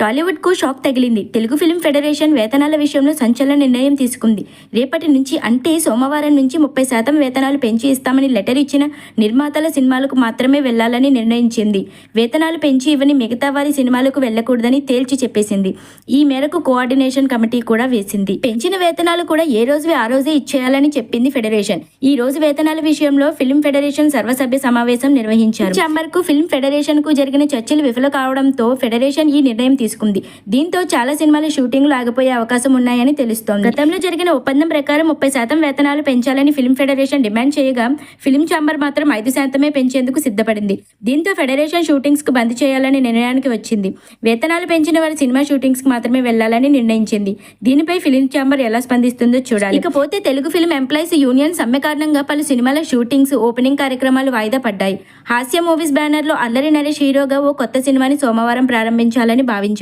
టాలీవుడ్కు shock తగిలింది. Telugu film federation వేతనాల విషయంలో సంచలన నిర్ణయం తీసుకుంది. రేపటి నుంచి అంటే సోమవారం నుంచి ముప్పై శాతం వేతనాలు పెంచి ఇస్తామని లెటర్ ఇచ్చిన నిర్మాతల సినిమాలకు మాత్రమే వెళ్ళాలని నిర్ణయించింది. వేతనాలు పెంచి ఇవ్వని మిగతా వారి సినిమాలకు వెళ్ళకూడదని తేల్చి చెప్పేసింది. ఈ మేరకు కోఆర్డినేషన్ కమిటీ కూడా వేసింది. పెంచిన వేతనాలు కూడా ఏ రోజువి ఆ రోజే ఇచ్చేయాలని చెప్పింది ఫెడరేషన్. ఈ రోజు వేతనాల విషయంలో ఫిల్మ్ ఫెడరేషన్ సర్వసభ్య సమావేశం నిర్వహించారు. చంబర్కు ఫిల్మ్ ఫెడరేషన్కు జరిగిన చర్చలు విఫలం కావడంతో ఫెడరేషన్ ఈ నిర్ణయం తీసుకుంది. దీంతో చాలా సినిమాలు షూటింగ్లు ఆగిపోయే అవకాశం ఉన్నాయని తెలుస్తోంది. గతంలో జరిగిన ఒప్పందం ప్రకారం ముప్పై శాతం వేతనాలు పెంచాలని ఫిల్మ్ ఫెడరేషన్ డిమాండ్ చేయగా ఫిల్మ్ ఛాంబర్ మాత్రం ఐదు శాతమే పెంచేందుకు సిద్ధపడింది. దీంతో ఫెడరేషన్ షూటింగ్స్కు బంద్ చేయాలని నిర్ణయానికి వచ్చింది. వేతనాలు పెంచిన వారి సినిమా షూటింగ్స్కు మాత్రమే వెళ్ళాలని నిర్ణయించింది. దీనిపై ఫిల్మ్ ఛాంబర్ ఎలా స్పందిస్తుందో చూడాలి. ఇకపోతే తెలుగు ఫిల్మ్ ఎంప్లాయీస్ యూనియన్ సమ్మె కారణంగా పలు సినిమాల షూటింగ్స్ ఓపెనింగ్ కార్యక్రమాలు వాయిదా పడ్డాయి. హాస్య మూవీస్ బ్యానర్లో అల్లరి నరేష్ హీరోగా ఓ కొత్త సినిమాని సోమవారం ప్రారంభించాలని భావించారు.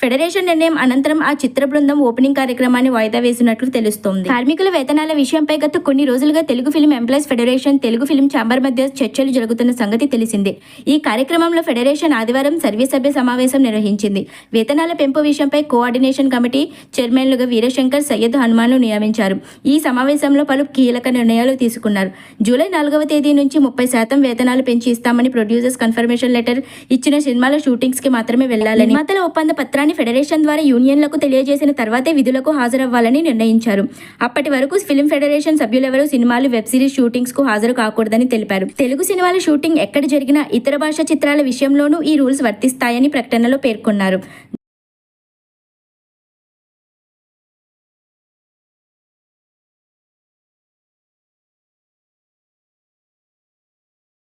ఫెడరేషన్ నిర్ణయం అనంతరం ఆ చిత్ర బృందం ఓపెనింగ్ కార్యక్రమాన్ని వాయిదా వేసినట్లు తెలుస్తోంది. కార్మికుల వేతనాల విషయంపై గత కొన్ని రోజులుగా Telugu film employees federation Telugu film chamber మధ్య చర్చలు జరుగుతున్న సంగతి తెలిసిందే. ఈ కార్యక్రమంలో ఫెడరేషన్ ఆదివారం సర్వసభ్య సమావేశం నిర్వహించింది. వేతనాల పెంపు విషయంపై కోఆర్డినేషన్ కమిటీ చైర్మన్లుగా వీరశంకర్ సయ్యద్ హనుమాన్లు నియమించారు. ఈ సమావేశంలో పలు కీలక నిర్ణయాలు తీసుకున్నారు. జూలై నాలుగవ తేదీ నుంచి ముప్పై శాతం వేతనాలు పెంచి ఇస్తామని ప్రొడ్యూసర్స్ కన్ఫర్మేషన్ లెటర్ ఇచ్చిన సినిమాల షూటింగ్స్కి మాత్రమే వెళ్ళాలని. నిర్మాతల ఒప్పంద పత్రాన్ని ఫెడరేషన్ ద్వారా యూనియన్లకు తెలియజేసిన తర్వాతే విధులకు హాజరవ్వాలని నిర్ణయించారు. అప్పటి వరకు ఫిల్మ్ ఫెడరేషన్ సభ్యులెవరూ సినిమాలు వెబ్ సిరీస్ షూటింగ్స్కు హాజరు కాకూడదని తెలిపారు. తెలుగు సినిమాల షూటింగ్ ఎక్కడ జరిగినా ఇతర భాష చిత్రాల విషయంలోనూ ఈ రూల్స్ వర్తిస్తాయని ప్రకటనలో పేర్కొన్నారు.